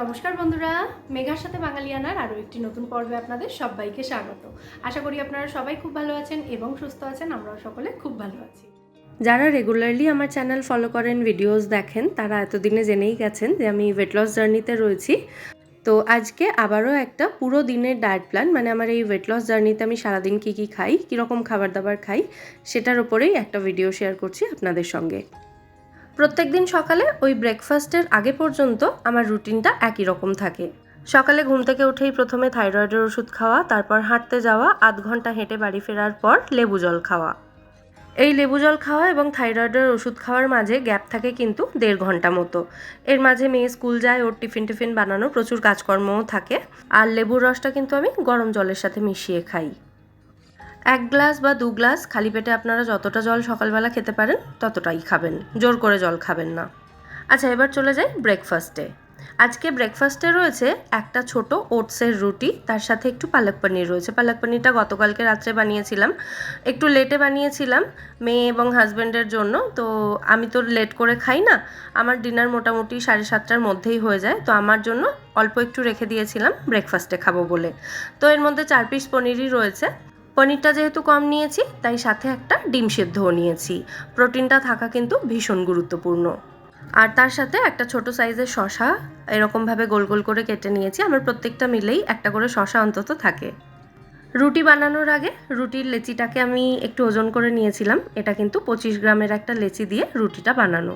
নমস্কার বন্ধুরা, মেঘার সাথে বাঙালিয়ানার আরও একটি নতুন পর্বে আপনাদের সবাইকে স্বাগত। আশা করি আপনারা সবাই খুব ভালো আছেন এবং সুস্থ আছেন, আমরাও সকলে খুব ভালো আছি। যারা রেগুলারলি আমার চ্যানেল ফলো করেন ভিডিওস দেখেন, তারা এতদিনে জেনেই গেছেন যে আমি ওয়েট লস জার্নিতে রয়েছি। তো আজকে আবারও একটা পুরো দিনের ডায়েট প্ল্যান মানে আমার এই ওয়েট লস জার্নিতে আমি সারাদিন কী কী খাই, কীরকম খাবার দাবার খাই, সেটার ওপরেই একটা ভিডিও শেয়ার করছি আপনাদের সঙ্গে। প্রত্যেক দিন সকালে ওই ব্রেকফাস্টের আগে পর্যন্ত আমার রুটিনটা একই রকম থাকে। সকালে ঘুম থেকে উঠেই প্রথমে থাইরয়েডের ওষুধ খাওয়া, তারপর হাঁটতে যাওয়া, আধ ঘণ্টা হেঁটে বাড়ি ফেরার পর লেবু জল খাওয়া। এই লেবু জল খাওয়া এবং থাইরয়েডের ওষুধ খাওয়ার মাঝে গ্যাপ থাকে কিন্তু দেড় ঘণ্টা মতো। এর মাঝে মেয়ে স্কুল যায়, ওর টিফিন টিফিন বানানো প্রচুর কাজকর্মও থাকে। আর লেবুর রসটা কিন্তু আমি গরম জলের সাথে মিশিয়ে খাই। এক গ্লাস বা দু গ্লাস খালি পেটে আপনারা যতটা জল সকালবেলা খেতে পারেন, ততটাই খাবেন। জোর করে জল খাবেন না। আচ্ছা এবার চলে যাই ব্রেকফাস্টে আজকে ব্রেকফাস্টে রয়েছে একটা ছোট ওটসের রুটি, তার সাথে একটু পালক পনির রয়েছে। পালক পনিরটা গতকালকে রাত্রে বানিয়েছিলাম। একটু লেটে বানিয়েছিলাম, মেয়ে এবং হাজব্যান্ডের জন্য। তো আমি তো লেট করে খাই না, আমার ডিনার মোটামুটি সাড়ে সাতটার মধ্যেই হয়ে যায়। তো আমার জন্য অল্প একটু রেখে দিয়েছিলাম ব্রেকফাস্টে খাব বলে। তো এর মধ্যে চার পিস পনিরই রয়েছে। পনিরটা যেহেতু কম নিয়েছি, তাই সাথে একটা ডিম সেদ্ধও নিয়েছি। প্রোটিনটা থাকা কিন্তু ভীষণ গুরুত্বপূর্ণ। আর তার সাথে একটা ছোট সাইজের শশা এরকমভাবে গোল গোল করে কেটে নিয়েছি। আমার প্রত্যেকটা মিলেই একটা করে শশা অন্তত থাকে। রুটি বানানোর আগে রুটির লেচিটাকে আমি একটু ওজন করে নিয়েছিলাম। এটা কিন্তু পঁচিশ গ্রামের একটা লেচি দিয়ে রুটিটা বানানো।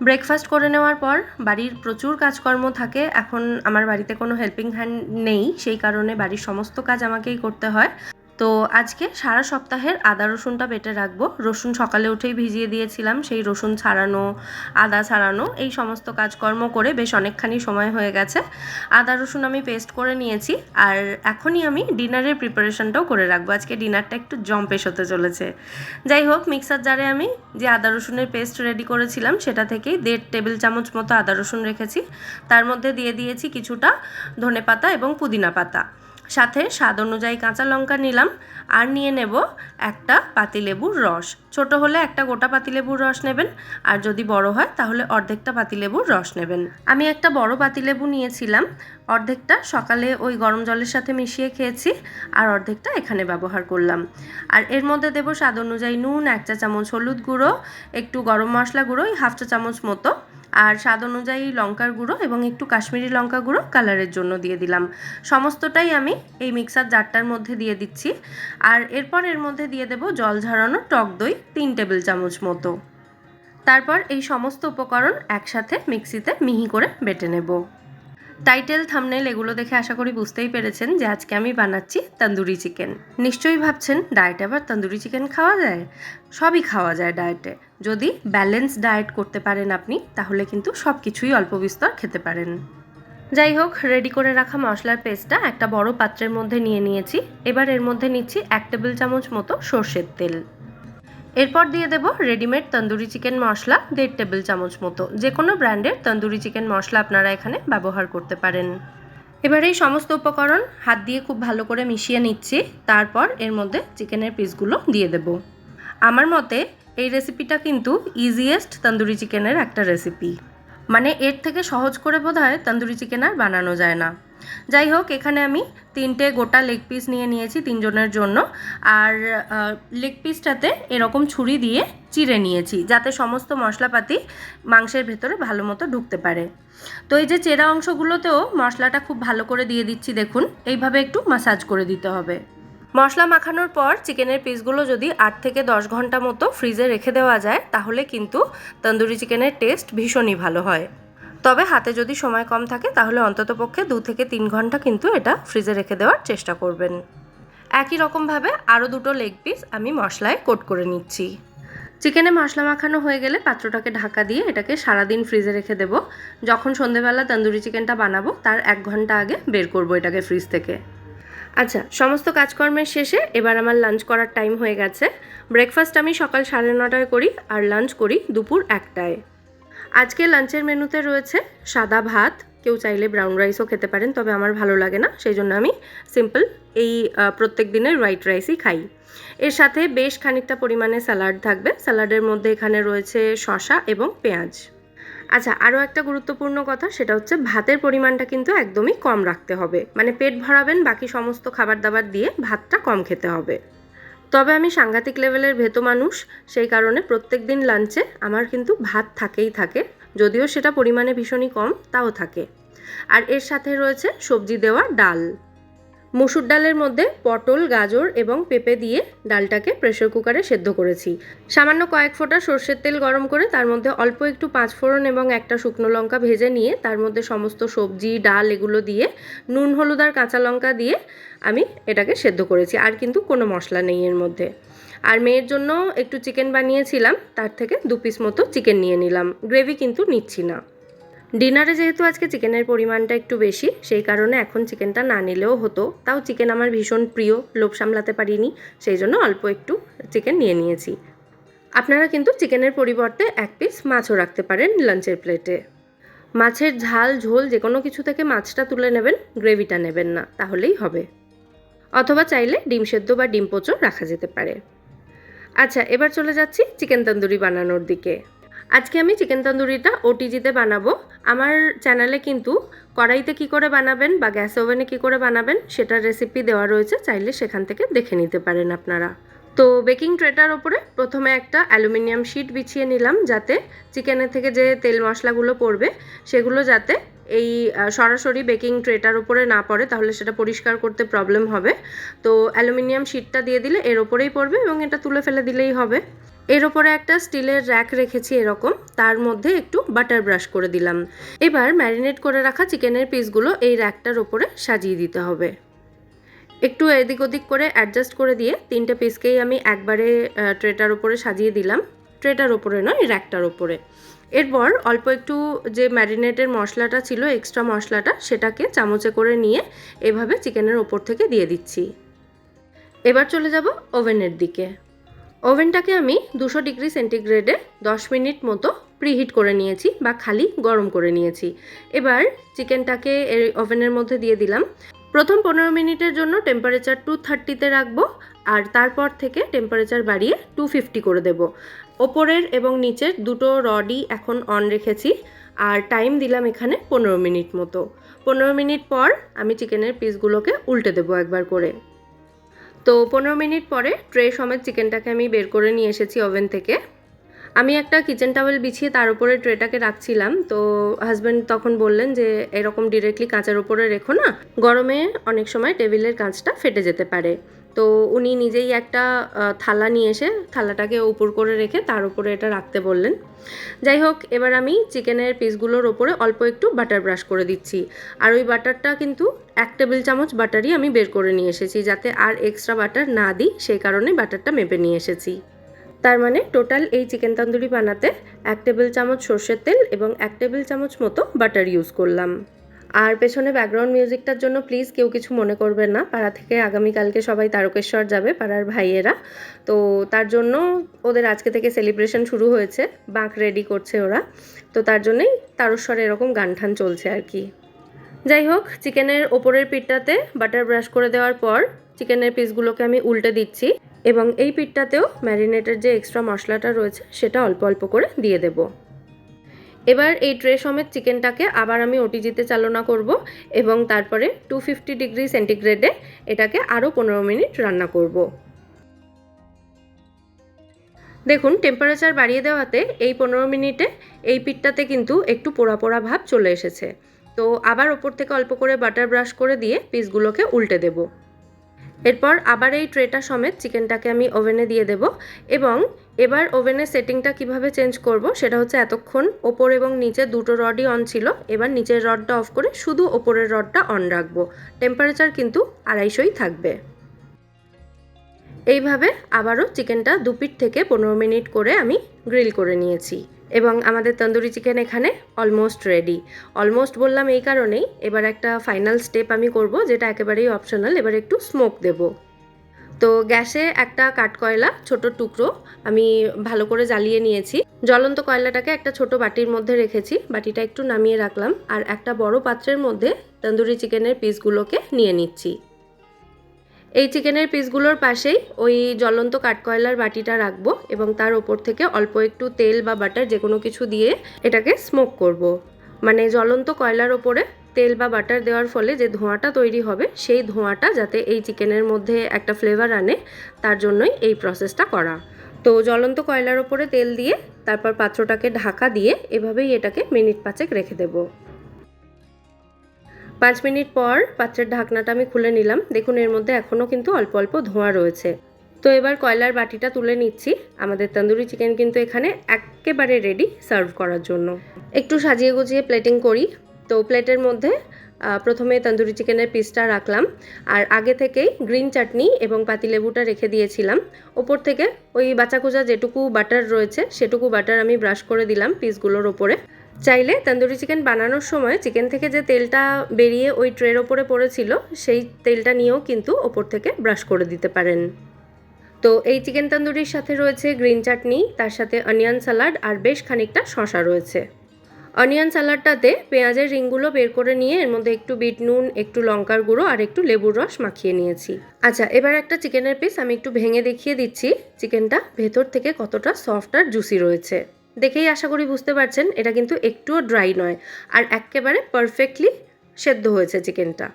ব্রেকফাস্ট করে নেওয়ার পর বাড়ির প্রচুর কাজকর্ম থাকে। এখন আমার বাড়িতে কোনো হেল্পিং হ্যান্ড নেই, সেই কারণে বাড়ির সমস্ত কাজ আমাকেই করতে হয়। তো আজকে সারা সপ্তাহের আদা, রসুনটা বেটে রাখব। রসুন সকালে উঠেই ভিজিয়ে দিয়েছিলাম, সেই রসুন ছাড়ানো, আদা ছাড়ানো, এই সমস্ত কাজকর্ম করে বেশ অনেকখানি সময় হয়ে গেছে। আদা, রসুন আমি পেস্ট করে নিয়েছি আর এখনই আমি ডিনারের প্রিপারেশনটাও করে রাখব। আজকে ডিনারটা একটু জম্পেশ হতে চলেছে। যাই হোক, মিক্সার জারে আমি যে আদা, রসুনের পেস্ট রেডি করেছিলাম, সেটা থেকেই দেড় টেবিল চামচ মতো আদা, রসুন রেখেছি। তার মধ্যে দিয়ে দিয়েছি কিছুটা ধনে পাতা এবং পুদিনা পাতা। সাথে স্বাদ অনুযায়ী কাঁচা লঙ্কা নিলাম আর নিয়ে নেব একটা পাতিলেবুর রস। ছোট হলে একটা গোটা পাতিলেবুর রস নেবেন, আর যদি বড় হয় তাহলে অর্ধেকটা পাতিলেবুর রস নেবেন। আমি একটা বড় পাতিলেবু নিয়েছিলাম, অর্ধেকটা সকালে ওই গরম জলের সাথে মিশিয়ে খেয়েছি আর অর্ধেকটা এখানে ব্যবহার করলাম। আর এর মধ্যে দেবো স্বাদ অনুযায়ী নুন, এক চা চামচ হলুদ গুঁড়ো, একটু গরম মশলা গুঁড়ো, ওই হাফ চা চামচ মতো। আর স্বাদ অনুযায়ী লঙ্কার গুঁড়ো এবং একটু কাশ্মীরি লঙ্কা গুঁড়ো কালারের জন্য দিয়ে দিলাম। সমস্তটাই আমি এই মিক্সার জারটার মধ্যে দিয়ে দিচ্ছি। আর এরপর এর মধ্যে দিয়ে দেব জল ঝরানো টক দই তিন টেবিল চামচ মতো। তারপর এই সমস্ত উপকরণ একসাথে মিক্সিতে মিহি করে বেটে নেব। টাইটেল থামনেল এগুলো দেখে আশা করি বুঝতেই পেরেছেন যে আজকে আমি বানাচ্ছি তন্দুরি চিকেন নিশ্চয়ই ভাবছেন ডায়েটে আবার তন্দুরি চিকেন খাওয়া যায়? সবই খাওয়া যায় ডায়েটে যদি ব্যালেন্স ডায়েট করতে পারেন আপনি, তাহলে কিন্তু সব কিছুই অল্প বিস্তর খেতে পারেন। যাই হোক রেডি করে রাখা মশলার পেস্টটা একটা বড় পাত্রের মধ্যে নিয়ে নিয়েছি। এবার এর মধ্যে নিচ্ছি এক টেবিল চামচ মতো সর্ষের তেল। এরপর দিয়ে দেব রেডিমেড তন্দুরি চিকেন মশলা, দেড় টেবিল চামচ মতো। যে কোনো ব্র্যান্ডের তন্দুরি চিকেন মশলা আপনারা এখানে ব্যবহার করতে পারেন। এবার এই সমস্ত উপকরণ হাত দিয়ে খুব ভালো করে মিশিয়ে নিচ্ছি, তারপর এর মধ্যে চিকেনের পিসগুলো দিয়ে দেব। আমার মতে এই রেসিপিটা কিন্তু ইজিয়েস্ট তন্দুরি চিকেনের একটা রেসিপি মানে এর থেকে সহজ করে বোধ হয় তন্দুরি চিকেন আর বানানো যায় না। যাই হোক, এখানে আমি তিনটে গোটা লেগ পিস নিয়ে নিয়েছি তিনজনের জন্য। আর লেগ পিসটাতে এরকম ছুরি দিয়ে চিড়ে নিয়েছি, যাতে সমস্ত মশলাপাতি মাংসের ভেতরে ভালো মতো ঢুকতে পারে। তো এই যে চেরা অংশগুলোতেও মশলাটা খুব ভালো করে দিয়ে দিচ্ছি, দেখুন, এইভাবে একটু মাসাজ করে দিতে হবে। মশলা মাখানোর পর চিকেনের পিসগুলো যদি আট থেকে দশ ঘণ্টা মতো ফ্রিজে রেখে দেওয়া যায়, তাহলে কিন্তু তন্দুরি চিকেনের টেস্ট ভীষণই ভালো হয়। তবে হাতে যদি সময় কম থাকে, তাহলে অন্ততপক্ষে দু থেকে তিন ঘণ্টা কিন্তু এটা ফ্রিজে রেখে দেওয়ার চেষ্টা করবেন। একই রকমভাবে আরও দুটো লেগ পিস আমি মশলায় কোট করে নিচ্ছি। চিকেনে মশলা মাখানো হয়ে গেলে পাত্রটাকে ঢাকা দিয়ে এটাকে সারাদিন ফ্রিজে রেখে দেবো। যখন সন্ধেবেলা তন্দুরি চিকেনটা বানাবো, তার এক ঘণ্টা আগে বের করব এটাকে ফ্রিজ থেকে। আচ্ছা সমস্ত কাজকর্মের শেষে এবার আমার লাঞ্চ করার টাইম হয়ে গেছে। ব্রেকফাস্ট আমি সকাল সাড়ে নটায় করি আর লাঞ্চ করি দুপুর একটায়। আজকে লাঞ্চের মেনুতে রয়েছে সাদা ভাত। কেউ চাইলে ব্রাউন রাইসও খেতে পারেন, তবে আমার ভালো লাগে না সেই জন্য আমি সিম্পল এই প্রত্যেক দিনের হোয়াইট রাইসই খাই। এর সাথে বেশ খানিকটা পরিমাণে স্যালাড থাকবে। স্যালাডের মধ্যে এখানে রয়েছে শসা এবং পেঁয়াজ। আচ্ছা আরও একটা গুরুত্বপূর্ণ কথা, সেটা হচ্ছে ভাতের পরিমাণটা কিন্তু একদমই কম রাখতে হবে। মানে পেট ভরাবেন, বাকি সমস্ত খাবার দাবার দিয়ে ভাতটা কম খেতে হবে। তবে আমি সাংঘাতিক লেভেলের ভেত মানুষ, সেই কারণে প্রত্যেক দিন লাঞ্চে আমার কিন্তু ভাত থাকেই থাকে, যদিও সেটা পরিমাণে ভীষণই কম, তাও থাকে। আর এর সাথে রয়েছে সবজি দেওয়া ডাল। মুসুর ডালের মধ্যে পটল, গাজর এবং পেঁপে দিয়ে ডালটাকে প্রেশার কুকারে সেদ্ধ করেছি। সামান্য কয়েক ফোঁটা সর্ষের তেল গরম করে তার মধ্যে অল্প একটু পাঁচ ফোড়ন এবং একটা শুকনো লঙ্কা ভেজে নিয়ে তার মধ্যে সমস্ত সবজি, ডাল এগুলো দিয়ে, নুন, হলুদ আর কাঁচা লঙ্কা দিয়ে আমি এটাকে সেদ্ধ করেছি, আর কিন্তু কোনো মশলা নেই এর মধ্যে। আর মেয়ের জন্য একটু চিকেন বানিয়েছিলাম, তার থেকে দু পিস মতো চিকেন নিয়ে নিলাম। গ্রেভি কিন্তু নিচ্ছি না। ডিনারে যেহেতু আজকে চিকেনের পরিমাণটা একটু বেশি, সেই কারণে এখন চিকেনটা না নিলেও হতো। তাও চিকেন আমার ভীষণ প্রিয়, লোভ সামলাতে পারিনি, সেই জন্য অল্প একটু চিকেন নিয়ে নিয়েছি। আপনারা কিন্তু চিকেনের পরিবর্তে এক পিস মাছও রাখতে পারেন লাঞ্চের প্লেটে মাছের ঝাল, ঝোল যে কোনো কিছু থেকে মাছটা তুলে নেবেন গ্রেভিটা নেবেন না, তাহলেই হবে। অথবা চাইলে ডিম সেদ্ধ বা ডিম পোচও রাখা যেতে পারে। আচ্ছা এবার চলে যাচ্ছি চিকেন তন্দুরি বানানোর দিকে। আজকে আমি চিকেন তন্দুরিটা ওটিজিতে বানাবো। আমার চ্যানেলে কিন্তু কড়াইতে কি করে বানাবেন বা গ্যাস ওভেনে কি করে বানাবেন সেটার রেসিপি দেওয়া রয়েছে, চাইলে সেখান থেকে দেখে নিতে পারেন আপনারা। তো বেকিং ট্রেটার ওপরে প্রথমে একটা অ্যালুমিনিয়াম শিট বিছিয়ে নিলাম যাতে চিকেনের থেকে যে তেল মশলাগুলো পড়বে সেগুলো যাতে এই সরাসরি বেকিং ট্রেটার উপরে না পড়ে, তাহলে সেটা পরিষ্কার করতে প্রবলেম হবে। তো অ্যালুমিনিয়াম শিটটা দিয়ে দিলে এর ওপরেই পড়বে এবং এটা তুলে ফেলে দিলেই হবে। এর ওপরে একটা স্টিলের র্যাক রেখেছি এরকম, তার মধ্যে একটু বাটার ব্রাশ করে দিলাম। এবার ম্যারিনেট করে রাখা চিকেনের পিসগুলো এই র্যাকটার ওপরে সাজিয়ে দিতে হবে। একটু এদিক ওদিক করে অ্যাডজাস্ট করে দিয়ে তিনটে পিসকেই আমি একবারে ট্রেটার ওপরে সাজিয়ে দিলাম। ট্রেটার ওপরে নয় র্যাকটার ওপরে এরপর অল্প একটু যে ম্যারিনেটের মশলাটা ছিল এক্সট্রা মশলাটা, সেটাকে চামচে করে নিয়ে এভাবে চিকেনের ওপর থেকে দিয়ে দিচ্ছি। এবার চলে যাব ওভেনের দিকে। ওভেনটাকে আমি দুশো ডিগ্রি সেন্টিগ্রেডে দশ মিনিট মতো প্রিহিট করে নিয়েছি বা খালি গরম করে নিয়েছি। এবার চিকেনটাকে এই ওভেনের মধ্যে দিয়ে দিলাম। প্রথম পনেরো মিনিটের জন্য টেম্পারেচার টু থার্টিতে রাখব আর তারপর থেকে টেম্পারেচার বাড়িয়ে টু ফিফটি করে দেব। ওপরের এবং নিচের দুটো রডই এখন অন রেখেছি আর টাইম দিলাম এখানে পনেরো মিনিট মতো। পনেরো মিনিট পর আমি চিকেনের পিসগুলোকে উল্টে দেবো একবার করে। তো পনেরো মিনিট পরে ট্রে সমেত চিকেনটাকে আমি বের করে নিয়ে এসেছি ওভেন থেকে। আমি একটা কিচেন টাওয়েল বিছিয়ে তার উপরে ট্রেটাকে রাখছিলাম। তো হাজব্যান্ড তখন বললেন যে, এরকম ডিরেক্টলি কাঁচের ওপরে রেখো না। গরমে অনেক সময় টেবিলের কাঁচটা ফেটে যেতে পারে। তো উনি নিজেই একটা থালা নিয়ে এসে থালাটাকে উপর করে রেখে তার উপরে এটা রাখতে বললেন। যাই হোক, এবার আমি চিকেনের পিসগুলোর ওপরে অল্প একটু বাটার ব্রাশ করে দিচ্ছি। আর ওই বাটারটা কিন্তু এক টেবিল চামচ বাটারই আমি বের করে নিয়ে এসেছি, যাতে আর এক্সট্রা বাটার না দিই, সেই কারণে বাটারটা মেপে নিয়ে এসেছি। তার মানে টোটাল এই চিকেন তন্দুরি বানাতে এক টেবিল চামচ সর্ষের তেল এবং এক টেবিল চামচ মতো বাটার ইউজ করলাম। আর পেছনে ব্যাকগ্রাউন্ড মিউজিকটার জন্য প্লিজ কেউ কিছু মনে করবেন না। পাড়া থেকে আগামীকালকে সবাই তারকেশ্বর যাবে, পাড়ার ভাইয়েরা। তো তার জন্য ওদের আজকে থেকে সেলিব্রেশন শুরু হয়েছে, বাঁক রেডি করছে ওরা। তো তার জন্যই তারস্বরে এরকম গান ঠান চলছে আর কি। যাই হোক চিকেনের ওপরের পিঠটাতে বাটার ব্রাশ করে দেওয়ার পর চিকেনের পিসগুলোকে আমি উল্টে দিচ্ছি এবং এই পিঠটাতেও ম্যারিনেটের যে এক্সট্রা মশলাটা রয়েছে, সেটা অল্প অল্প করে দিয়ে দেব। এবার এই ট্রে সমেত চিকেনটাকে আবার আমি ওটিজিতে চালনা করব এবং তারপরে টু ফিফটি ডিগ্রি সেন্টিগ্রেডে এটাকে আরও পনেরো মিনিট রান্না করব। দেখুন টেম্পারেচার বাড়িয়ে দেওয়াতে এই পনেরো মিনিটে এই পিঠটাতে কিন্তু একটু পোড়া পোড়া ভাব চলে এসেছে। তো আবার ওপর থেকে অল্প করে বাটার ব্রাশ করে দিয়ে পিসগুলোকে উল্টে দেব। এরপর আবার এই ট্রেটা সমেত চিকেনটাকে আমি ওভেনে দিয়ে দেব এবং এবার ওভেনের সেটিংটা কীভাবে চেঞ্জ করব সেটা হচ্ছে এতক্ষণ ওপর এবং নিচে দুটো রডই অন ছিল। এবার নিচের রডটা অফ করে শুধু ওপরের রডটা অন রাখব। টেম্পারেচার কিন্তু আড়াইশোই থাকবে। এইভাবে আবারও চিকেনটা দুপিট থেকে পনেরো মিনিট করে আমি গ্রিল করে নিয়েছি। এবং আমাদের তন্দুরি চিকেন এখানে অলমোস্ট রেডি অলমোস্ট বললাম এই কারণেই, এবার একটা ফাইনাল স্টেপ আমি করব, যেটা একেবারেই অপশনাল এবার একটু স্মোক দেব। তো গ্যাসে একটা কাঠকয়লা, ছোট টুকরো, আমি ভালো করে জ্বালিয়ে নিয়েছি। জ্বলন্ত কয়লাটাকে একটা ছোট বাটির মধ্যে রেখেছি, বাটিটা একটু নামিয়ে রাখলাম, আর একটা বড় পাত্রের মধ্যে তন্দুরি চিকেনের পিসগুলোকে নিয়ে নিচ্ছি। এই চিকেনের পিসগুলোর পাশেই ওই জ্বলন্ত কাঠকয়লার বাটিটা রাখব এবং তার ওপর থেকে অল্প একটু তেল বা বাটার যে কোনো কিছু দিয়ে এটাকে স্মোক করব। মানে জ্বলন্ত কয়লার ওপরে তেল বা বাটার দেওয়ার ফলে যে ধোঁয়াটা তৈরি হবে, সেই ধোঁয়াটা যাতে এই চিকেনের মধ্যে একটা ফ্লেভার আনে, তার জন্যই এই প্রসেসটা করা তো জ্বলন্ত কয়লার ওপরে তেল দিয়ে, তারপর পাত্রটাকে ঢাকা দিয়ে এভাবেই এটাকে মিনিট পাঁচেক রেখে দেব পাঁচ মিনিট পর পাত্রের ঢাকনাটা আমি খুলে নিলাম। দেখুন, এর মধ্যে এখনও কিন্তু অল্প অল্প ধোঁয়া রয়েছে। তো এবার কয়লার বাটিটা তুলে নিচ্ছি। আমাদের তন্দুরি চিকেন কিন্তু এখানে একেবারে রেডি সার্ভ করার জন্য। একটু সাজিয়ে গুজিয়ে প্লেটিং করি। তো প্লেটের মধ্যে প্রথমে তন্দুরি চিকেনের পিসটা রাখলাম। আর আগে থেকেই গ্রিন চাটনি এবং পাতিলেবুটা রেখে দিয়েছিলাম। ওপর থেকে ওই বাচ্চাকুচা যেটুকু বাটার রয়েছে, সেটুকু বাটার আমি ব্রাশ করে দিলাম পিসগুলোর ওপরে। চাইলে তন্দুরি চিকেন বানানোর সময় চিকেন থেকে যে তেলটা বেরিয়ে ওই ট্রের ওপরে পড়েছিল, সেই তেলটা নিয়েও কিন্তু ওপর থেকে ব্রাশ করে দিতে পারেন। তো এই চিকেন তন্দুরির সাথে রয়েছে গ্রিন চাটনি, তার সাথে অনিয়ন স্যালাড আর বেশ খানিকটা শশা রয়েছে। অনিয়ন স্যালাডটাতে পেঁয়াজের রিংগুলো বের করে নিয়ে এর মধ্যে একটু বিট নুন, একটু লঙ্কার গুঁড়ো আর একটু লেবুর রস মাখিয়ে নিয়েছি। আচ্ছা এবার একটা চিকেনের পিস আমি একটু ভেঙে দেখিয়ে দিচ্ছি, চিকেনটা ভেতর থেকে কতটা সফট আর জুসি রয়েছে। দেখেই আশা করি বুঝতে পারছেন, এটা কিন্তু একটুও ড্রাই নয়। আর একেবারে পারফেক্টলি সেদ্ধ হয়েছে চিকেনটা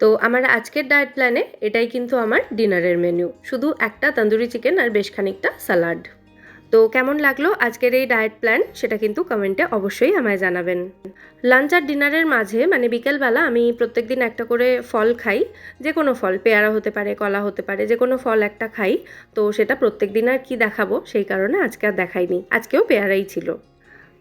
তো আমার আজকের ডায়েট প্ল্যানে এটাই কিন্তু আমার ডিনারের মেনু শুধু একটা তন্দুরি চিকেন আর বেশ খানিকটা স্যালাড তো কেমন লাগল আজকের এই ডায়েট প্ল্যান সেটা কিন্তু কমেন্টে অবশ্যই আমায় জানাবেন। লাঞ্চ আর ডিনারের মাঝে মানে বিকেলবেলা আমি প্রত্যেক দিন একটা করে ফল খাই। যে কোনো ফল, পেয়ারা হতে পারে, কলা হতে পারে, যে কোনো ফল একটা খাই। তো সেটা প্রত্যেক দিন আর কি দেখাবো, সেই কারণে আজকে আর দেখাইনি। আজকেও পেয়ারাই ছিল।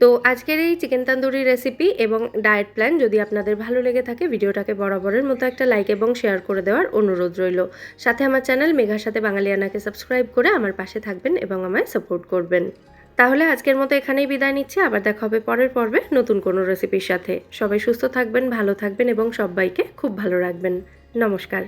তো আজকের এই চিকেন তান্দুরি রেসিপি এবং ডায়েট প্ল্যান যদি আপনাদের ভালো লেগে থাকে, ভিডিওটাকে বরাবরের মতো একটা লাইক এবং শেয়ার করে দেওয়ার অনুরোধ রইল। সাথে আমার চ্যানেল মেঘার সাথে বাঙালিয়ানাকে সাবস্ক্রাইব করে আমার পাশে থাকবেন এবং আমায় সাপোর্ট করবেন। তাহলে আজকের মতো এখানেই বিদায় নিচ্ছি, আবার দেখা হবে পরের পর্বে নতুন কোনো রেসিপির সাথে। সবাই সুস্থ থাকবেন, ভালো থাকবেন এবং সবাইকে খুব ভালো রাখবেন। নমস্কার।